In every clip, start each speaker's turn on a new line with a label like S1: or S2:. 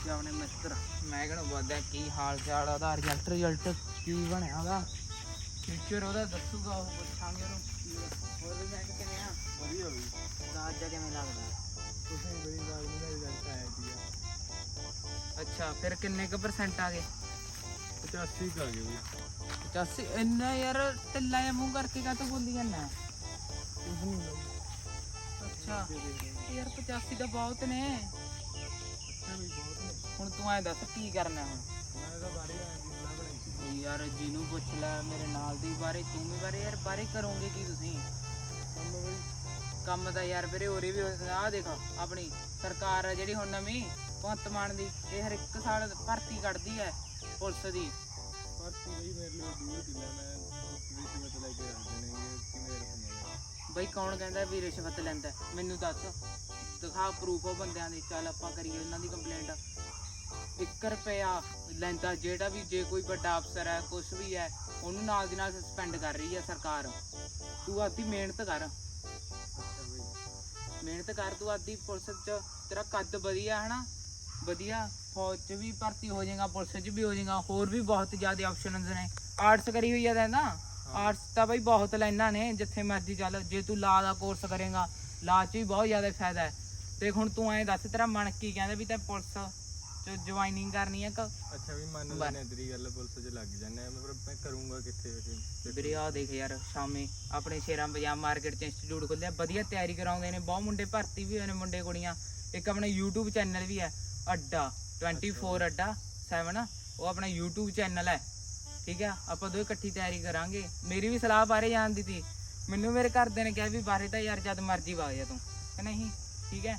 S1: ਅੱਜ ਆਪਣੇ ਮਿੱਤਰ ਮੈਂ ਕਿਹੜਾ ਬੋਲਦਾ ਕੀ ਹਾਲ ਚਾਲ ਆ ਉਹਦਾ ਰਿਜ਼ਲਟ ਰਿਜ਼ਲਟ ਕੀ ਬਣਿਆ ਉਹਦਾ? ਫਿਊਚਰ ਉਹਦਾ ਦੱਸੂਗਾ ਉਹ ਪੁੱਛਾਂਗੇ ਉਹਨੂੰ। ਕੀ ਆ। ਹੋਰ ਵੀ ਮੈਂ ਕਿਵੇਂ ਆ?
S2: ਵਧੀਆ ਬਈ
S1: ਦਾ ਅੱਜ ਕਿਵੇਂ ਲੱਗਦਾ?
S2: ਕੁਛ ਨਹੀਂ ਬਈ ਬਾਗ ਮੇਰਾ ਰਿਜ਼ਲਟ ਆਇਆ ਜੀ।
S1: ਅੱਛਾ ਫਿਰ ਕਿੰਨੇ ਕੁ ਪਰਸੈਂਟ ਆ ਗਏ?
S2: 85 ਕਰ ਗਏ ਬਈ
S1: 85 ਇੰਨਾ ਯਾਰ ਢਿੱਲਾ ਜਿਹਾ ਮੂੰਹ ਕਰਕੇ ਕਾ ਤੂੰ ਬੋਲੀ ਜਾਂਦਾ?
S2: ਨਹੀਂ
S1: ਅੱਛਾ ਯਾਰ 85 ਤਾਂ ਬਹੁਤ ਨੇ। ਹੁਣ ਤੂੰ ਐਂ ਦੱਸ ਕੀ ਕਰਨਾ ਹੁਣ? ਵੀ ਯਾਰ ਜਿਹਨੂੰ ਪੁੱਛ ਲੈ ਮੇਰੇ ਨਾਲ ਦੀ ਬਾਰੇ ਤੂੰ ਵੀ ਬਾਰੇ ਯਾਰ ਬਾਰੇ ਕਰੋਗੇ ਕੀ ਤੁਸੀਂ?
S2: ਕੰਮ
S1: ਤਾਂ ਯਾਰ ਵੀਰੇ ਹੋਰੇ ਵੀ ਆਹ ਦੇਖ ਆਪਣੀ ਸਰਕਾਰ ਆ ਜਿਹੜੀ ਹੁਣ ਨਵੀਂ ਭਗਵੰਤ ਮਾਨ ਦੀ ਇਹ ਹਰ ਇੱਕ ਸਾਲ ਭਰਤੀ ਕੱਢਦੀ ਹੈ ਪੁਲਿਸ ਦੀ।
S2: ਭਰਤੀ ਬਈ ਮੇਰੇ ਲਈ ਦੂਰ ਦਿਲਾ ਮੈਂ ਰਿਸ਼ਵਤ ਲੈ ਕੇ ਰੱਖ ਦੇਣੇ ਕਿਵੇਂ ਰੱਖਣਾ
S1: ਬਈ ਕੌਣ ਕਹਿੰਦਾ ਵੀ ਰਿਸ਼ਵਤ ਲੈਂਦਾ? ਮੈਨੂੰ ਦੱਸ। ਦਿਖਾ ਪ੍ਰੂਫ ਉਹ ਬੰਦਿਆਂ ਦੇ ਚੱਲ ਆਪਾਂ ਕਰੀਏ ਉਹਨਾਂ ਦੀ ਕੰਪਲੇਂਟ 1 ਰੁਪਿਆ ਲੈਂਦਾ ਜਿਹੜਾ ਵੀ ਜੇ ਕੋਈ ਵੱਡਾ ਅਫਸਰ ਹੈ ਕੁਝ ਵੀ ਹੈ ਉਹਨੂੰ ਨਾਲ ਦੀ ਨਾਲ ਸਸਪੈਂਡ ਕਰ ਰਹੀ ਹੈ ਸਰਕਾਰ। ਤੂੰ ਆਦੀ ਮਿਹਨਤ ਕਰ। ਮਿਹਨਤ ਕਰ ਤੂੰ ਆਦੀ ਪੁਲਿਸ 'ਚ। ਤੇਰਾ ਕੱਦ ਵਧੀਆ ਹਨਾ? ਵਧੀਆ। ਫੌਜ 'ਚ ਵੀ ਭਰਤੀ ਹੋ ਜਾਏਗਾ ਪੁਲਿਸ 'ਚ ਵੀ ਹੋ ਜਾਏਗਾ। ਹੋਰ ਵੀ ਬਹੁਤ ਜ਼ਿਆਦਾ ਆਪਸ਼ਨਸ ਨੇ। ਆਰਟਸ ਕਰੀ ਹੋਈ ਆ ਤਾਂ ਨਾ? ਆਰਟਸ ਤਾਂ ਬਈ ਬਹੁਤ ਲਾਈਨਾਂ ਨੇ ਜਿੱਥੇ ਮਰਜ਼ੀ ਚੱਲ। ਜੇ ਤੂੰ ਲਾ ਦਾ ਕੋਰਸ ਕਰੇਗਾ ਲਾ 'ਚ ਵੀ ਬਹੁਤ ਜ਼ਿਆਦਾ ਫਾਇਦਾ ਹੈ। ਦੇਖ ਹੁਣ ਤੂੰ ਐਂ ਦੱਸ ਤੇਰਾ ਮਨ ਕੀ ਕਹਿੰਦਾ ਵੀ ਤੈਂ ਪੁਲਿਸ 'ਚ ਜੁਆਇਨਿੰਗ ਕਰਨੀ ਹੈ ਕਿ
S2: ਅੱਛਾ ਵੀ ਮੰਨ
S1: ਬਸ।
S2: ਲੈਣੇ ਤੇਰੀ ਗੱਲ ਪੁਲਿਸ 'ਚ ਲੱਗ ਆ। ਮੈਂ ਪਰ ਮੈਂ ਕਰੂੰਗਾ ਕਿੱਥੇ ਵੈਸੇ
S1: ਵੀਰੇ ਆ ਦੇਖ ਯਾਰ ਸ਼ਾਮੇ ਆਪਣੇ ਸ਼ੇਰਾਂ ਬਾਜ਼ਾਰ ਮਾਰਕੀਟ 'ਚ ਇੰਸਟੀਚਿਊਟ ਖੁੱਲਿਆ ਵਧੀਆ ਤਿਆਰੀ ਕਰਾਉਂਦੇ ਨੇ ਬਹੁਤ ਮੁੰਡੇ ਭਰਤੀ ਵੀ ਹੋਏ ਨੇ ਮੁੰਡੇ ਕੁੜੀਆਂ। ਇੱਕ ਆਪਣਾ YouTube ਚੈਨਲ ਵੀ ਹੈ ਅੱਡਾ 24 ਅੱਡਾ 7 ਉਹ ਆਪਣਾ YouTube ਚੈਨਲ ਹੈ। ਠੀਕ ਹੈ ਆਪਾਂ ਦੋਵੇਂ ਇਕੱਠੀ ਤਿਆਰੀ ਕਰਾਂਗੇ। ਮੇਰੀ ਵੀ ਸਲਾਹ ਬਾਰੇ ਜਾਣ ਦੀ ਤੀ। ਮੈਨੂੰ ਮੇਰੇ ਘਰਦਿਆਂ ਨੇ ਕਿਹਾ ਵੀ ਬਾਰੇ ਤਾਂ ਯਾਰ ਜਦ ਮਰਜ਼ੀ ਵਗ ਜਾ ਤੂੰ ਨਹੀਂ? ਠੀਕ ਹੈ?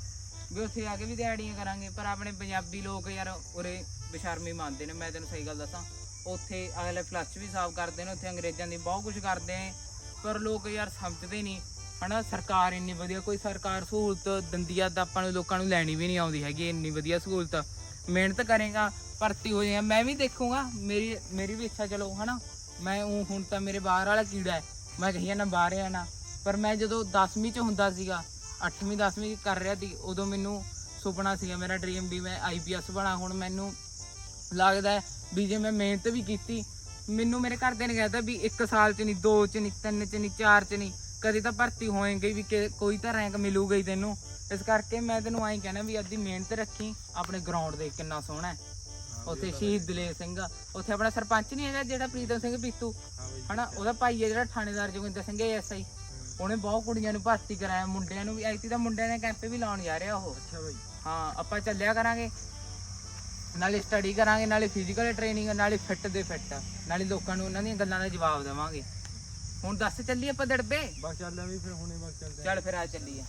S1: ਵੀ ਉੱਥੇ ਆ ਕੇ ਵੀ ਦਿਹਾੜੀਆਂ ਕਰਾਂਗੇ, ਪਰ ਆਪਣੇ ਪੰਜਾਬੀ ਲੋਕ ਯਾਰ ਉਰੇ ਬਸ਼ਰਮੀ ਮੰਨਦੇ ਨੇ, ਮੈਂ ਤੈਨੂੰ ਸਹੀ ਗੱਲ ਦੱਸਾਂ। ਉੱਥੇ ਅਗਲੇ ਫਲਸ਼ ਵੀ ਸਾਫ਼ ਕਰਦੇ ਨੇ, ਉੱਥੇ ਅੰਗਰੇਜ਼ਾਂ ਦੀ ਬਹੁਤ ਕੁਝ ਕਰਦੇ ਨੇ, ਪਰ ਲੋਕ ਯਾਰ ਸਮਝਦੇ ਨਹੀਂ। ਹਨਾ, ਸਰਕਾਰ ਇੰਨੀ ਵਧੀਆ, ਕੋਈ ਸਰਕਾਰ ਸਹੂਲਤ ਦਿੰਦੀ ਆ ਤਾਂ ਆਪਾਂ ਨੂੰ ਲੋਕਾਂ ਨੂੰ ਲੈਣੀ ਵੀ ਨਹੀਂ ਆਉਂਦੀ ਹੈਗੀ, ਇੰਨੀ ਵਧੀਆ ਸਹੂਲਤ। ਮਿਹਨਤ ਕਰੇਗਾ, ਭਰਤੀ ਹੋ ਜਾਏਗਾ। ਮੈਂ ਵੀ ਦੇਖੂੰਗਾ, ਮੇਰੀ ਮੇਰੀ ਵੀ ਇੱਛਾ, ਚਲੋ, ਹਨਾ, ਮੈਂ ਊਂ ਹੁਣ ਤਾਂ ਮੇਰੇ ਬਾਹਰ ਵਾਲਾ ਕੀੜਾ ਹੈ। ਮੈਂ ਕਹੀ ਨਾ, ਬਾਹਰ ਆਣਾ ਪਰ ਮੈਂ ਜਦੋਂ 10ਵੀਂ ਚ ਹੁੰਦਾ ਸੀਗਾ 8ਵੀਂ 10ਵੀਂ ਕਰ ਰਿਹਾ ਸੀ ਉਦੋਂ ਮੈਨੂੰ ਸੁਪਨਾ ਸੀਗਾ ਮੇਰਾ ਡ੍ਰੀਮ ਵੀ ਮੈਂ ਆਈਪੀਐਸ ਬਣਾ। ਹੁਣ ਮੈਨੂੰ ਲੱਗਦਾ ਵੀ ਜੇ ਮੈਂ ਮਿਹਨਤ ਵੀ ਕੀਤੀ ਮੈਨੂੰ ਮੇਰੇ ਘਰਦਿਆਂ ਨੇ ਕਹਿਤਾ ਵੀ 1 ਸਾਲ ਚ ਨਹੀਂ 2 ਚ ਨਹੀਂ 3 ਚ ਨਹੀਂ 4 ਚ ਨਹੀਂ ਕਦੇ ਤਾਂ ਭਰਤੀ ਹੋਏਗੀ ਵੀ ਕੋਈ ਤਾਂ ਰੈਂਕ ਮਿਲੂਗਾ ਹੀ ਤੈਨੂੰ। ਇਸ ਕਰਕੇ ਮੈਂ ਤੈਨੂੰ ਐਂ ਕਹਿਣਾ ਵੀ ਅੱਧੀ ਮਿਹਨਤ ਰੱਖੀ ਆਪਣੇ ਗਰਾਊਂਡ ਦੇ ਕਿੰਨਾ ਸੋਹਣਾ ਹੈ। ਉੱਥੇ ਸ਼ਹੀਦ ਦਲੇਰ ਸਿੰਘ। ਉੱਥੇ ਆਪਣਾ ਸਰਪੰਚ ਨਹੀਂ ਹੈਗਾ ਜਿਹੜਾ ਪ੍ਰੀਤਮ ਸਿੰਘ ਪੀਤੂ? ਹਨਾ ਉਹਦਾ ਭਾਈ ਹੈ ਜਿਹੜਾ ਥਾਣੇਦਾਰ ਜੋਗਿੰਦਰ ਸਿੰਘ ਐਸਆਈ ਉਹਨੇ ਬਹੁਤ ਕੁੜੀਆਂ ਨੂੰ ਭਰਤੀ ਕਰਾਇਆ ਮੁੰਡਿਆਂ ਨੂੰ ਵੀ ਐਤੀ ਤਾਂ ਮੁੰਡਿਆਂ ਨੇ ਕੈਂਪ ਵੀ ਲਾਉਣ ਜਾ ਰਿਹਾ ਉਹ।
S2: ਅੱਛਾ ਬਈ।
S1: ਹਾਂ ਆਪਾਂ ਚੱਲਿਆ ਕਰਾਂਗੇ। ਨਾਲੇ ਸਟੱਡੀ ਕਰਾਂਗੇ ਨਾਲੇ ਫਿਜ਼ੀਕਲ ਟ੍ਰੇਨਿੰਗ ਨਾਲੇ ਫਿੱਟ ਦੇ ਫਿੱਟ ਨਾਲੇ ਲੋਕਾਂ ਨੂੰ ਉਹਨਾਂ ਦੀਆਂ ਗੱਲਾਂ ਦਾ ਜਵਾਬ ਦੇਵਾਂਗੇ। ਹੁਣ ਦੱਸ ਚੱਲੀਏ ਆਪਾਂ ਦੜਬੇ?
S2: ਬਸ ਚੱਲ ਵੀ ਫਿਰ ਹੁਣੇ ਬਸ ਚੱਲਦੇ
S1: ਚੱਲ ਫਿਰ ਆ ਚੱਲੀਏ।